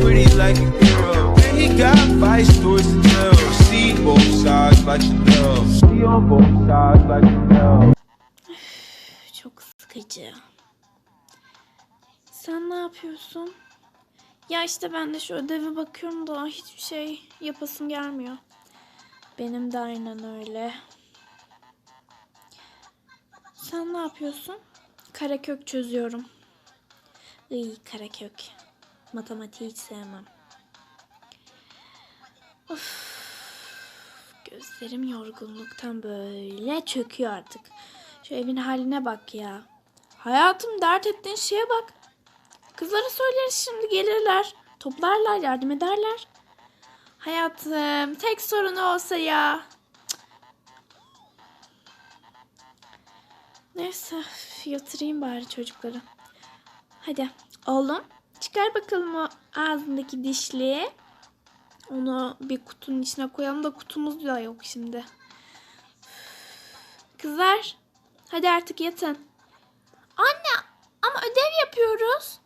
pretty like a hero. And he got five stories to tell. See both sides like Chanel. See on both sides like Chanel. Çok sıkıcı. Sen ne yapıyorsun? Ya işte ben de şu ödeve bakıyorum da hiçbir şey yapasım gelmiyor. Benim de aynen öyle. Sen ne yapıyorsun? Karekök çözüyorum. İyi karekök. Matematiği hiç sevmem. Of. Gözlerim yorgunluktan böyle çöküyor artık. Şu evin haline bak ya. Hayatım dert ettiğin şeye bak. Kızlara söyleriz şimdi gelirler. Toplarlar yardım ederler. Hayatım tek sorunu olsa ya. Neyse yatırayım bari çocukları. Hadi oğlum çıkar bakalım o ağzındaki dişliği. Onu bir kutunun içine koyalım da kutumuz da yok şimdi. Kızlar hadi artık yatın. Anne ama ödev yapıyoruz.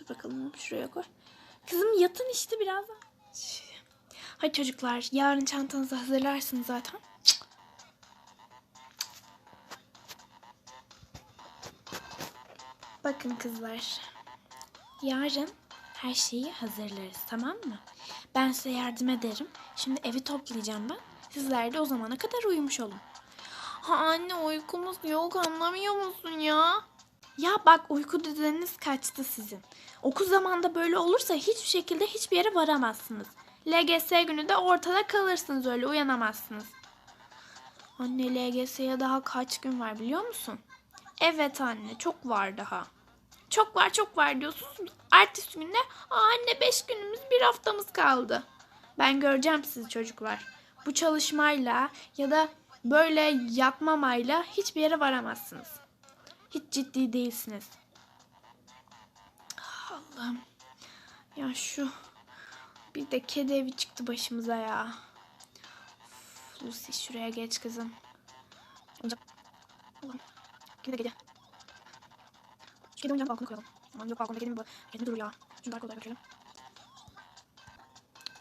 Dur bakalım şuraya koy. Kızım yatın işte birazdan. Hadi çocuklar yarın çantanızı hazırlarsınız zaten. Bakın kızlar. Yarın her şeyi hazırlarız tamam mı? Ben size yardım ederim. Şimdi evi toplayacağım ben. Sizler de o zamana kadar uyumuş olun. Ha anne uykumuz yok anlamıyor musun ya? Ya bak uyku düzeniniz kaçtı sizin. Okul zamanında böyle olursa hiçbir şekilde hiçbir yere varamazsınız. LGS günü de ortada kalırsınız öyle uyanamazsınız. Anne LGS'ye daha kaç gün var biliyor musun? Evet anne çok var daha. Çok var çok var diyorsunuz. Ertesi günde "Aa, anne 5 günümüz bir haftamız kaldı. Ben göreceğim sizi çocuklar. Bu çalışmayla ya da böyle yatmamayla hiçbir yere varamazsınız. Hiç ciddi değilsiniz. Ah, Allah'ım. Ya şu bir de kedi evi çıktı başımıza ya. Of, Lucy şuraya geç kızım. Allah'ım. Kedi de kedi. Oyuncağını balkona koyalım. Aman yok balkonda kedi mi bu? Kedi mi durur ya? Şunu dark odaya götürelim.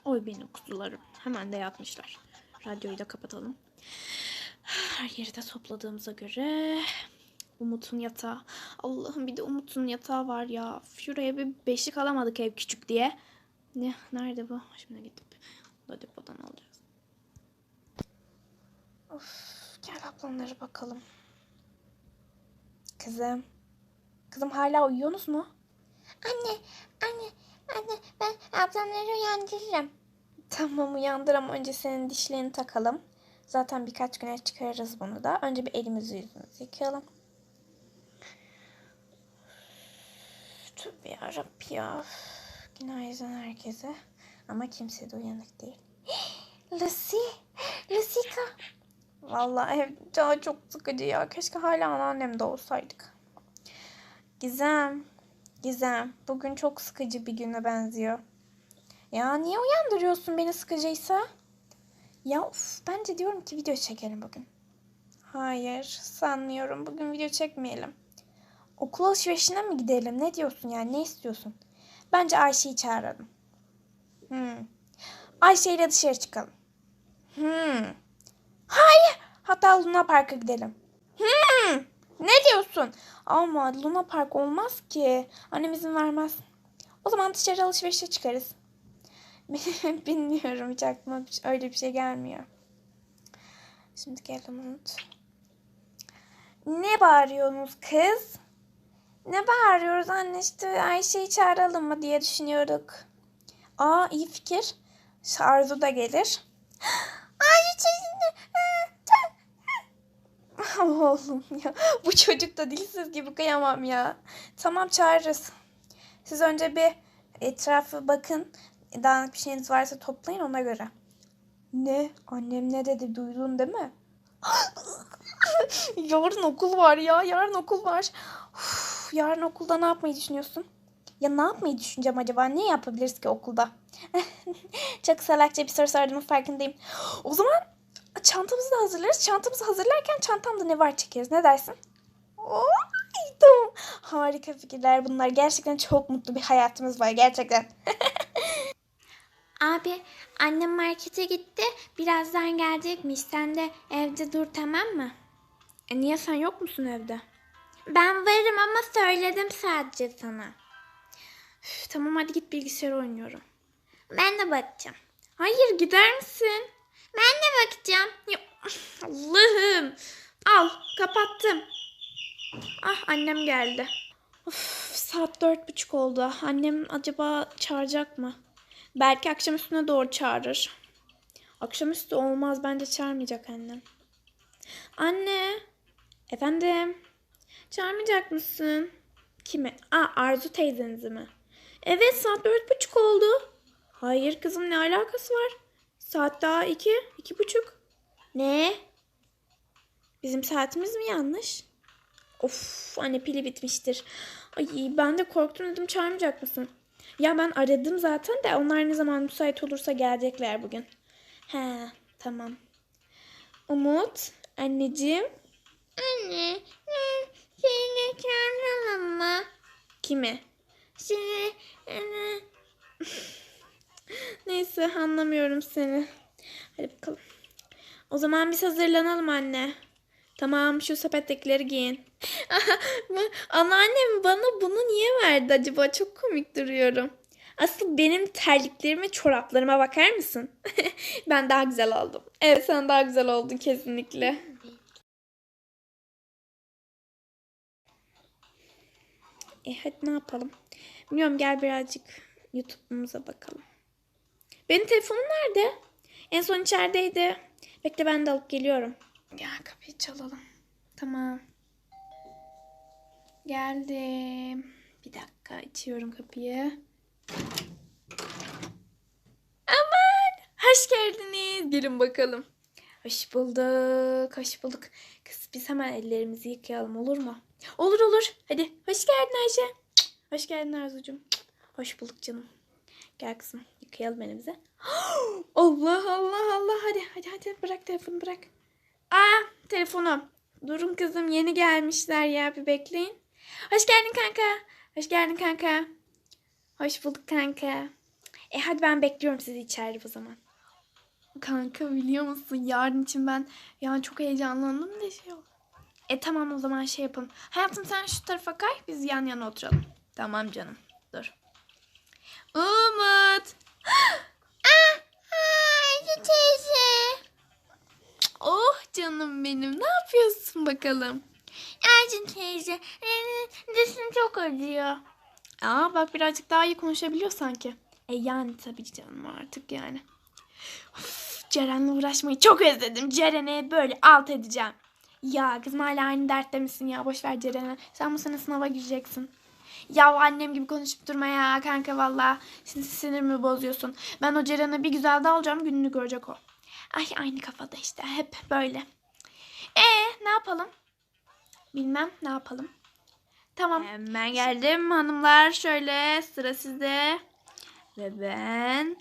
Oy benim kuzularım. Hemen de yatmışlar. Radyoyu da kapatalım. Her yeri de topladığımıza göre Umut'un yatağı. Allah'ım bir de Umut'un yatağı var ya. Şuraya bir beşik alamadık ev küçük diye. Ne? Nerede bu? Şimdi gidip da depodan alacağız. Of, gel ablamlara bakalım. Kızım. Kızım hala uyuyorsunuz mu? Anne, anne, anne ben ablamları uyandırırım. Tamam uyandır ama önce senin dişlerini takalım. Zaten birkaç güne çıkarırız bunu da. Önce bir elimizi yüzümüzü yıkayalım. Tövbe yarabbim ya. Günaydın herkese. Ama kimse de uyanık değil. Lucy, Lucika. Vallahi ev daha çok sıkıcı ya. Keşke hala anneannemde olsaydık. Gizem. Gizem. Bugün çok sıkıcı bir güne benziyor. Ya niye uyandırıyorsun beni sıkıcıysa? Ya of, bence diyorum ki video çekelim bugün. Hayır sanmıyorum. Bugün video çekmeyelim. Okul alışverişine mi gidelim? Ne diyorsun yani? Ne istiyorsun? Bence Ayşe'yi çağıralım. Hmm. Ayşe ile dışarı çıkalım. Hmm. Hayır. Hatta Luna Park'a gidelim. Ne diyorsun? Ama Luna Park olmaz ki. Annem izin vermez. O zaman dışarı alışverişe çıkarız. Bilmiyorum hiç aklıma öyle bir şey gelmiyor. Şimdi gel Umut. Ne bağırıyorsunuz kız? Ne bağırıyoruz anne işte Ayşe'yi çağıralım mı diye düşünüyorduk. Aa iyi fikir. Arzu da gelir. Ayşe çizdi. Oğlum ya bu çocuk da dilsiz gibi kıyamam ya. Tamam çağırırız. Siz önce bir etrafı bakın. Dağınık bir şeyiniz varsa toplayın ona göre. Ne? Annem ne dedi duydun değil mi? yarın okul var ya yarın okul var. Uf, yarın okulda ne yapmayı düşünüyorsun? Ya ne yapmayı düşüneceğim acaba? Ne yapabiliriz ki okulda? Çok salakça bir soru sorduğumun farkındayım. O zaman çantamızı da hazırlarız. Çantamızı hazırlarken çantamda ne var çekeriz. Ne dersin? Oy, tamam. harika fikirler bunlar. Gerçekten çok mutlu bir hayatımız var gerçekten. Abi annem markete gitti. Birazdan gelecekmiş. Sen de evde dur tamam mı? E niye sen yok musun evde? Ben varım ama söyledim sadece sana. Üf, tamam hadi git bilgisayar oynuyorum. Ben de bakacağım. Hayır gider misin? Ben de bakacağım. Allah'ım. Al kapattım. Ah annem geldi. Of, saat dört buçuk oldu. Annem acaba çağıracak mı? Belki akşam üstüne doğru çağırır. Akşamüstü olmaz bence çağırmayacak annem. Anne. Efendim. Çağırmayacak mısın? Kimi? Aa Arzu teyzenizi mi? Evet saat dört buçuk oldu. Hayır kızım ne alakası var? Saat daha iki, iki buçuk. Ne? Bizim saatimiz mi yanlış? Of anne pili bitmiştir. Ay ben de korktum dedim çağırmayacak mısın? Ya ben aradım zaten de onlar ne zaman müsait olursa gelecekler bugün. He tamam. Umut anneciğim Anne, ne? Seni çağıralım mı? kimi? Seni, anne. Neyse anlamıyorum seni. Hadi bakalım. O zaman biz hazırlanalım anne. Tamam şu sepettekileri giyin. Anneannem bana bunu niye verdi acaba? Çok komik duruyorum. Asıl benim terliklerime, çoraplarıma bakar mısın? ben daha güzel oldum. Evet sen daha güzel oldun kesinlikle. E hadi ne yapalım? Bilmiyorum gel birazcık YouTube'umuza bakalım. Benim telefonum nerede? En son içerideydi. Bekle ben de alıp geliyorum. Gel kapıyı çalalım. Tamam. Geldim. Bir dakika açıyorum kapıyı. Aman! Hoş geldiniz. Gelin bakalım. Hoş bulduk. Hoş bulduk. Kız biz hemen ellerimizi yıkayalım olur mu? Olur olur. Hadi. Hoş geldin Ayşe. Hoş geldin Arzucuğum. Hoş bulduk canım. Gel kızım. Yıkayalım elimizi. Allah Allah Allah. Hadi hadi hadi bırak telefonu bırak. Aa telefonum. Durun kızım yeni gelmişler ya bir bekleyin. Hoş geldin kanka. Hoş geldin kanka. Hoş bulduk kanka. E hadi ben bekliyorum sizi içeride o zaman. Kanka biliyor musun yarın için ben yani çok heyecanlandım da şey oldu. E tamam o zaman şey yapalım. Hayatım sen şu tarafa kay biz yan yana oturalım. Tamam canım dur. Umut. Ayşe teyze. Oh canım benim ne yapıyorsun bakalım? Ayşe teyze. Dişim çok acıyor. Aa bak birazcık daha iyi konuşabiliyor sanki. E yani tabii canım artık yani. Of, Ceren'le uğraşmayı çok özledim. Ceren'e böyle alt edeceğim. Ya kızım hala aynı dertte misin ya? Boş ver Ceren'e. Sen bu sene sınava gireceksin. Ya annem gibi konuşup durma ya kanka valla. Şimdi sinirimi bozuyorsun. Ben o Ceren'e bir güzel dalacağım gününü görecek o. Ay aynı kafada işte hep böyle. E ne yapalım? Bilmem ne yapalım. Tamam. Hemen geldim hanımlar. Şöyle sıra sizde. Ve ben.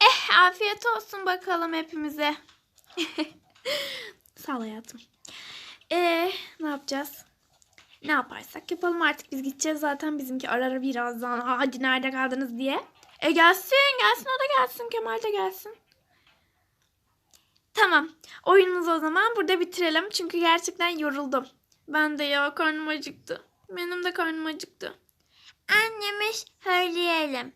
Eh afiyet olsun bakalım hepimize. Sağ ol hayatım. Ee, ne yapacağız? Ne yaparsak yapalım artık biz gideceğiz zaten bizimki arar birazdan. "Aa, Hadi nerede kaldınız diye. E gelsin gelsin o da gelsin Kemal de gelsin. Tamam oyunumuzu o zaman burada bitirelim çünkü gerçekten yoruldum. Ben de ya karnım acıktı. Benim de karnım acıktı. Anneme söyleyelim.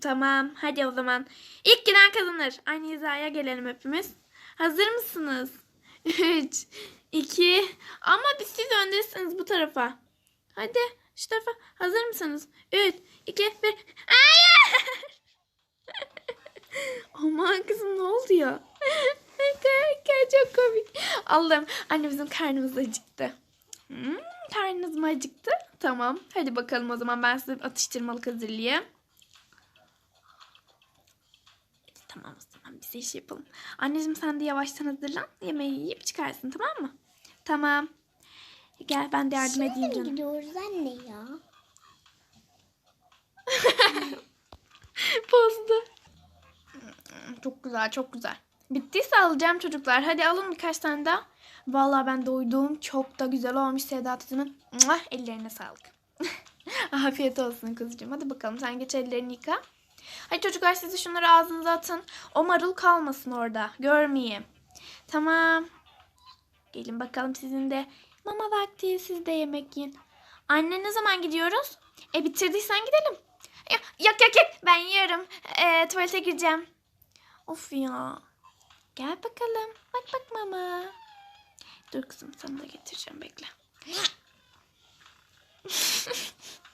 Tamam hadi o zaman. İlk giden kazanır. Aynı hizaya gelelim hepimiz. Hazır mısınız? 3, 2, ama biz siz öndesiniz bu tarafa. Hadi şu tarafa. Hazır mısınız? 3, 2, 1. Hayır! Aman kızım ne oldu ya? Çok komik. Allah'ım anne bizim karnımız acıktı. Hmm, karnınız mı acıktı? Tamam. Hadi bakalım o zaman ben size atıştırmalık hazırlayayım. Tamam o zaman biz iş yapalım. Anneciğim sen de yavaştan hazırlan. Yemeği yiyip çıkarsın tamam mı? Tamam. Gel ben de yardım edeyim canım. gidiyoruz anne ya. Bozdu. Çok güzel çok güzel. Bittiyse alacağım çocuklar. Hadi alın birkaç tane daha. Vallahi ben doydum. Çok da güzel olmuş Seda. Muah, Ellerine sağlık. Afiyet olsun kızcığım. Hadi bakalım sen geç ellerini yıka. Hadi çocuklar siz de şunları ağzınıza atın. O marul kalmasın orada. Görmeyeyim. Tamam. Gelin bakalım sizin de mama vakti siz de yemek yiyin. Anne ne zaman gidiyoruz? E bitirdiysen gidelim. Yok yok yok ben yiyorum. E, tuvalete gireceğim. Of ya. Gel bakalım. Bak bak mama. Dur kızım sana da getireceğim bekle.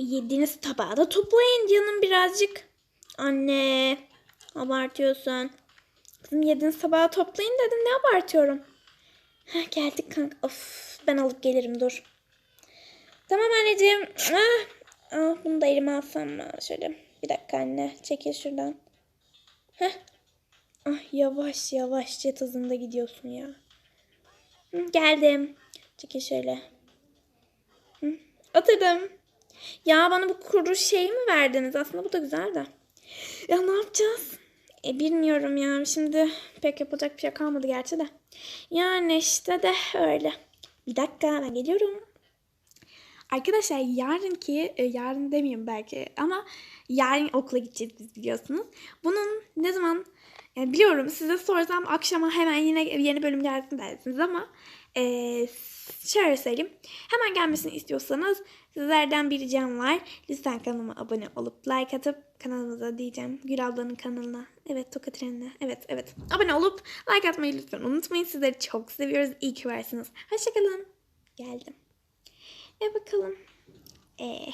E, yediğiniz tabağı da toplayın canım birazcık. Anne abartıyorsun. Kızım yediğiniz tabağı toplayın dedim ne abartıyorum. Heh, geldik kanka. Of ben alıp gelirim dur. Tamam anneciğim. Ah, ah, bunu da elime alsam mı? Şöyle bir dakika anne çekil şuradan. Heh. Ah yavaş yavaş jet hızında gidiyorsun ya. Geldim. Çekil şöyle. Hı. Ya bana bu kuru şey mi verdiniz? Aslında bu da güzel de. Ya ne yapacağız? E bilmiyorum ya. Şimdi pek yapacak bir şey kalmadı gerçi de. Yani işte de öyle. Bir dakika ben geliyorum. Arkadaşlar yarınki, e, yarın demeyeyim belki ama yarın okula gideceğiz biz biliyorsunuz. Bunun ne zaman yani biliyorum size sorsam akşama hemen yine yeni bölüm gelsin dersiniz ama e, şöyle söyleyeyim. Hemen gelmesini istiyorsanız sizlerden bir ricam var. Lütfen kanalıma abone olup like atıp kanalımıza diyeceğim. Gül ablanın kanalına. Evet Toka Trenine. Evet evet. Abone olup like atmayı lütfen unutmayın. Sizleri çok seviyoruz. İyi ki varsınız. Hoşçakalın. Geldim. E bakalım. E.